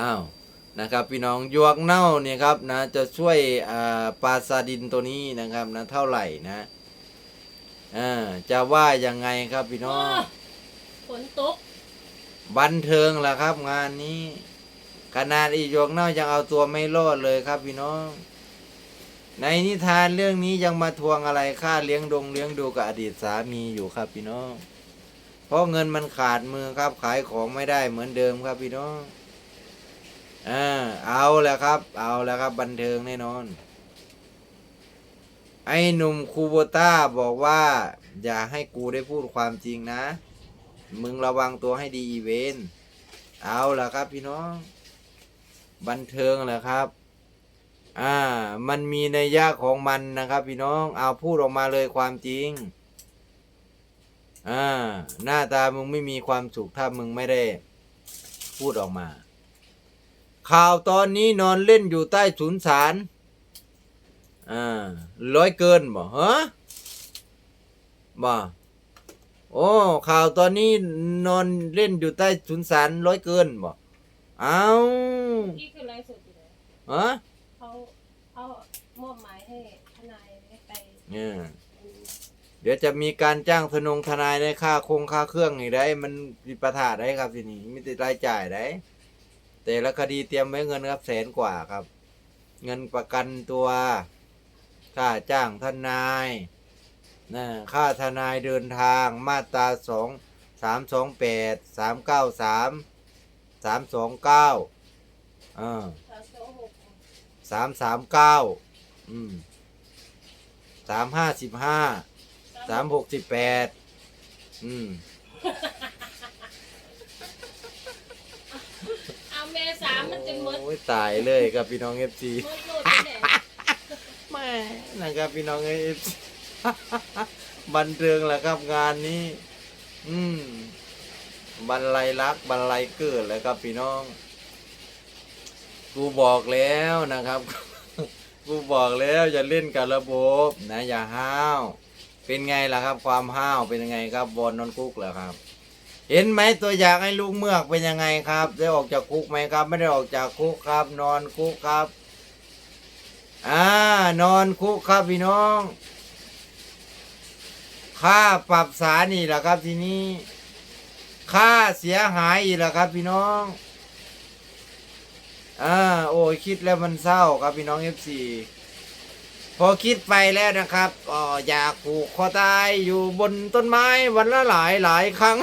อ้าวนะครับพี่น้องยวกเน่าเนี่ยครับนะจะช่วยอ่าปลาซาดินตัวนี้นะครับนะเท่าไหร่นะอ่าจะว่ายังไงครับพี่น้องฝนตกบันเทิงแหละครับ งานนี้ ขนาดอีหยวกเน่ายังเอาตัวไม่รอดเลยครับพี่น้อง ในนิทานเรื่องนี้ยังมาทวงอะไรค่าเลี้ยงดงเลี้ยงดูกับอดีตสามีอยู่ครับพี่น้อง เพราะเงินมันขาดมือครับขายของไม่ได้เหมือนเดิมครับพี่น้องอ่า เอาแล้วครับ เอาแล้วครับ บันเทิงแน่นอน ไอ้หนุ่มคูโบต้าบอกว่า อย่าให้กูได้พูดความจริงนะ มึงระวังตัวให้ดีอีเวนเอาล่ะครับพี่น้อง บันเทิงแหละครับ อ่า มันมีในยยะของมันนะครับ พี่น้อง เอาพูดออกมาเลยความจริง อ่า หน้าตามึงไม่มีความสุขถ้ามึงไม่ได้ พูดออกมา ข่าวตอนนี้นอนเล่นอยู่ใต้สุนสารอ่าร้อยเกินบ่ฮะบ่โอ้ข่าวตอนนี้นอนเล่นอยู่ใต้สุนสารร้อยเกินบ่เอานี่คือไลฟ์สดอยู่เลยฮะเขาเขามอบหมายให้ทนายให้ไปเนี่ยเดี๋ยวจะมีการจ้างทนงทนายในค่าคงค่าเครื่องอีกได้ มันมีประทาได้ครับทีนี้มีแต่รายจ่ายได้ แต่ละคดีเตรียมไว้เงินครับแสนกว่าครับ เงินประกันตัวค่าจ้างทนายนะค่าทนายเดินทางมาตราสองสามสองแปดสามเก้าสามสามสองเก้าอ่าสามสามสามเก้าอืมสามห้าสิบห้าสามหกสิบแปดอืม เอาเมษามันจะหมดโอ้ยตายเลยครับพี่น้องเอฟซีหมดโลดที่ไหนแม่นะครับพี่น้องเอฟซี บันเทิงแหละครับงานนี้ อืมบรรลัยรักบรรลัยเกิดเลยครับพี่น้อง กูบอกแล้วนะครับ กูบอกแล้วอย่าเล่นกับระบบนะอย่าห้าว เป็นไงล่ะครับ ความห้าวเป็นยังไงครับบอลนอนคุกเหรอครับ เห็นไหมตัวอย่างให้ลูกเมือกเป็นยังไงครับ ได้ออกจากคุกไหมครับ ไม่ได้ออกจากคุกครับ นอนคุกครับ อ่านอนคุกครับพี่น้อง ค่าปรับสารนี่แหละครับทีนี้ ค่าเสียหายอีกแล้วครับ พี่น้อง อ่าโอ้ยคิดแล้วมันเศร้าครับพี่น้องเอฟซี พอคิดไปแล้วนะครับก็อยากผูกคอตายอยู่บนต้นไม้วันละหลายหลายครั้ง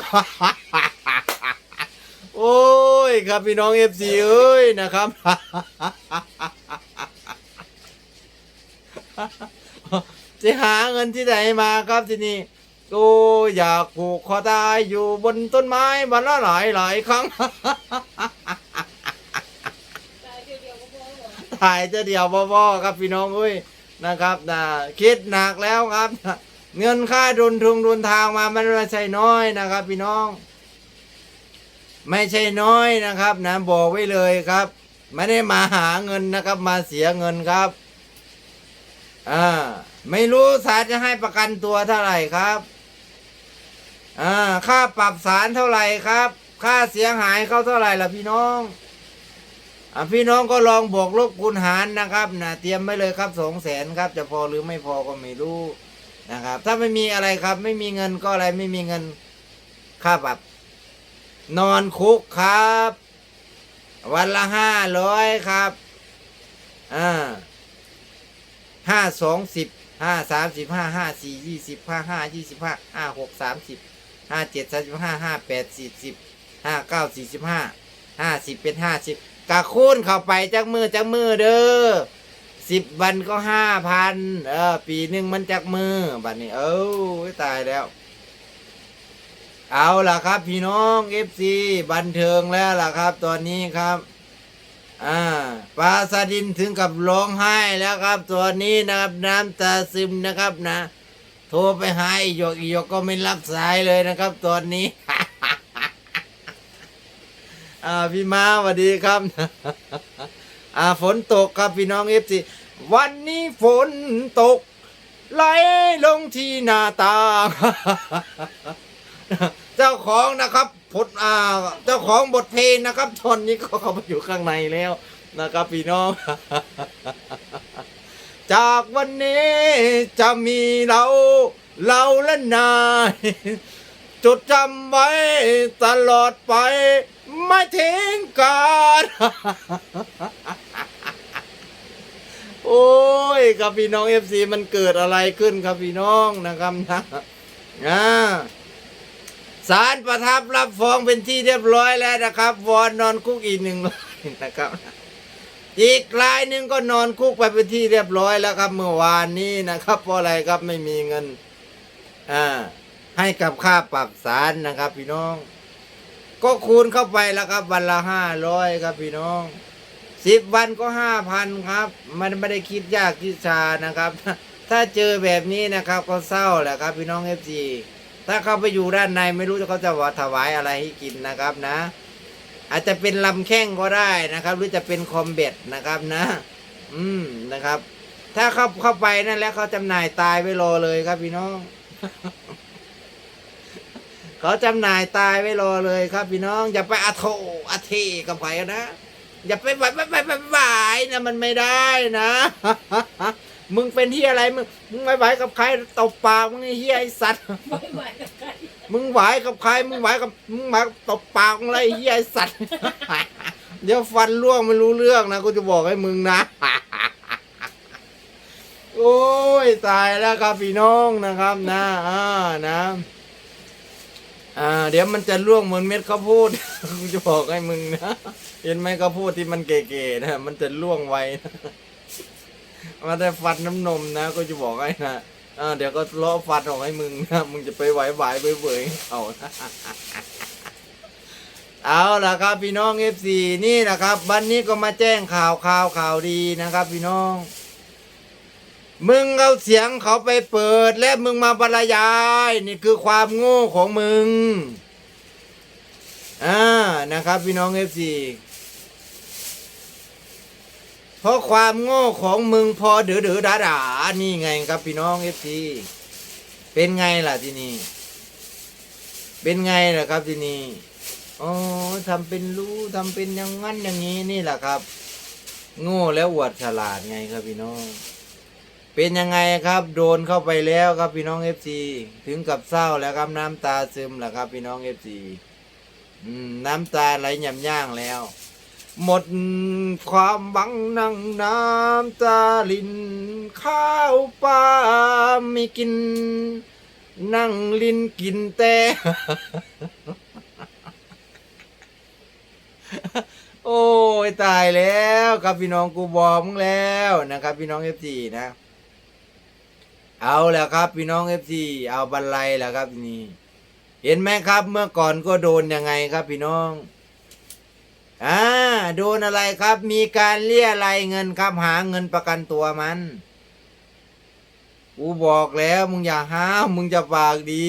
โอ้ยครับพี่น้องเอฟซีเอ้ยนะครับ จะหาเงินที่ไหนมาครับทีนี้โอ้ยอยากผูกคอตายอยู่บนต้นไม้วันละหลายหลายครั้งตายเดียวๆก็พอหมดถ่ายจะเดียวบ่ๆครับพี่น้องเอ้ย นะครับนะคิดหนักแล้วครับ เงินค่าดุนทุงดุนทางมามันไม่ใช่น้อยนะครับ พี่น้อง ไม่ใช่น้อยนะครับนะบอกไว้เลยครับ ไม่ได้มาหาเงินนะครับ มาเสียเงินครับอ่าไม่รู้ศาลจะให้ประกันตัวเท่าไหร่ครับอ่าค่าปรับศาลเท่าไหร่ครับ ค่าเสียหายเขาเท่าไหร่ล่ะพี่น้อง พี่น้องก็ลองบวกลบคูณหารนะครับนะเตรียมไว้เลยครับสองแสนครับ จะพอหรือไม่พอก็ไม่รู้นะครับ ถ้าไม่มีอะไรครับ ไม่มีเงินก็อะไรไม่มีเงินค่าปรับ นอนคุกครับ วันละห้าร้อยครับอ่าห้าสองสิบห้าสามสิบห้าห้าสี่ยี่สิบห้าห้ายี่สิบห้าห้าหกสามสิบห้าเจ็ดสามสิบห้าห้าแปดสี่สิบห้าเก้าสี่สิบห้าห้าสิบเป็นห้าสิบ กะคูณเข้าไปจักมือจักมือเด้อสิบวันก็ห้าพันเออ ปีหนึ่งมันจักมือบัดนี้ เอ้าตายแล้ว เอาล่ะครับ พี่น้องเอฟซีบันเทิงแล้วล่ะครับ ตอนนี้ครับ อ่าปลาซาดินถึงกับร้องไห้แล้วครับตัวนี้นะครับน้ำตาซึมนะครับนะ โทรไปหาอีหยกอีหยกก็ไม่รับสายเลยนะครับ ตอนนี้ อ่าพี่มาสวัสดีครับ อ่าฝนตกครับพี่น้องเอฟซีวันนี้ฝนตก ไหลลงที่หน้าต่างเจ้าของนะครับผลอ่าเจ้าของบทเพลงนะครับตอนนี้ก็เข้าไปอยู่ข้างในแล้วนะครับพี่น้อง จากวันนี้จะมีเราเราและนายจดจำไว้ตลอดไป ไม่ทิ้งกันโอ้ยครับพี่น้องเอฟซีมันเกิดอะไรขึ้นครับพี่น้องนะครับนะอ่าสารประทับรับฟ้องเป็นที่เรียบร้อยแล้วนะครับ วอนนอนคุกอีกหนึ่งรายนะครับ อีกรายหนึ่งก็นอนคุกไปเป็นที่เรียบร้อยแล้วครับ เมื่อวานนี้นะครับ เพราะอะไรครับไม่มีเงินอ่าให้กับค่าปรับสารนะครับ พี่น้อง ก็คูณเข้าไปแล้วครับ วันละห้าร้อยครับพี่น้องสิบวันก็ห้าพันครับ มันไม่ได้คิดยากคิดชานะครับ ถ้าเจอแบบนี้นะครับ ก็เศร้าแหละครับ พี่น้องเอฟซีถ้าเขาไปอยู่ด้านในไม่รู้เขาจะวถวายอะไรให้กินนะครับนะ อาจจะเป็นลำแข้งก็ได้นะครับ หรือจะเป็นคอมเบ็ดนะครับนะ อืมนะครับ ถ้าเข้าเข้าไปนั่นแล้วเขาจำหน่ายตายไว้รอเลยครับพี่น้อง เขาจำหน่ายตายไว้รอเลยครับ พี่น้อง อย่าไปอาโทอาเทกับใครนะ อย่าไปไหวไปไปไปไหวนะมันไม่ได้นะ มึงเป็นที่อะไรมึงมึงไม่ไหวกับใครตบปากมึงไอ้เฮียไอ้สัตว์ไม่ไหวกับใครมึงไหวกับใครมึงไหวกับมึงมาตบปากมึงอะไรไอ้เฮียไอ้สัตว์เดี๋ยวฟันร่วงไม่รู้เรื่องนะกูจะบอกให้มึงนะโอ้ยตายแล้วครับพี่น้องนะครับนะอ่านะ อ่าเดี๋ยวมันจะร่วงเหมือนเม็ดข้าวโพดกูจะบอกให้มึงนะเห็นไหมข้าวโพดที่มันเก๋ๆนะมันจะร่วงไวนะมาได้ฟันน้ำนมนะก็จะบอกให้นะอ่าเดี๋ยวก็เลาะฟันออกให้มึงนะมึงจะไปไหวไหวเบื่อเอานะเอาละครับพี่น้องเอฟซีนี่นะครับ วันนี้ก็มาแจ้งข่าวข่าวข่าวดีนะครับ พี่น้อง มึงเอาเสียงเขาไปเปิดและมึงมาบรรยาย นี่คือความโง่ของมึง อ่านะครับ พี่น้องเอฟซีเพราะความโง่ของมึงพอเดือดๆด่านี่ไงครับพี่น้องเอฟซีเป็นไงล่ะที่นี่ เป็นไงล่ะครับที่นี่อ๋อทำเป็นรู้ทำเป็นอย่างนั้นอย่างนี้นี่แหละครับ โง่แล้วอวดฉลาดไงครับพี่น้อง เป็นยังไงครับโดนเข้าไปแล้วครับพี่น้องเอฟซีถึงกับเศร้าแล้วครับน้ำตาซึมแล้วครับพี่น้องเอฟซีน้ำตาไหลหย่ำย่างแล้ว หมดความหวังนั่งน้ำตาลินข้าวปลาไม่กิน นั่งลินกินแต่โอ้ยตายแล้วครับพี่น้องกูบอกมึงแล้วนะครับ พี่น้องเอฟซีนะ เอาแล้วครับ พี่น้องเอฟซีเอาบันไลแล้วครับนี่เห็นไหมครับเมื่อก่อนก็โดนยังไงครับพี่น้อง อ่าโดนอะไรครับ มีการเลี่ยไรเงินครับหาเงินประกันตัวมันกูบอกแล้วมึงอย่าห้ามมึงจะปากดี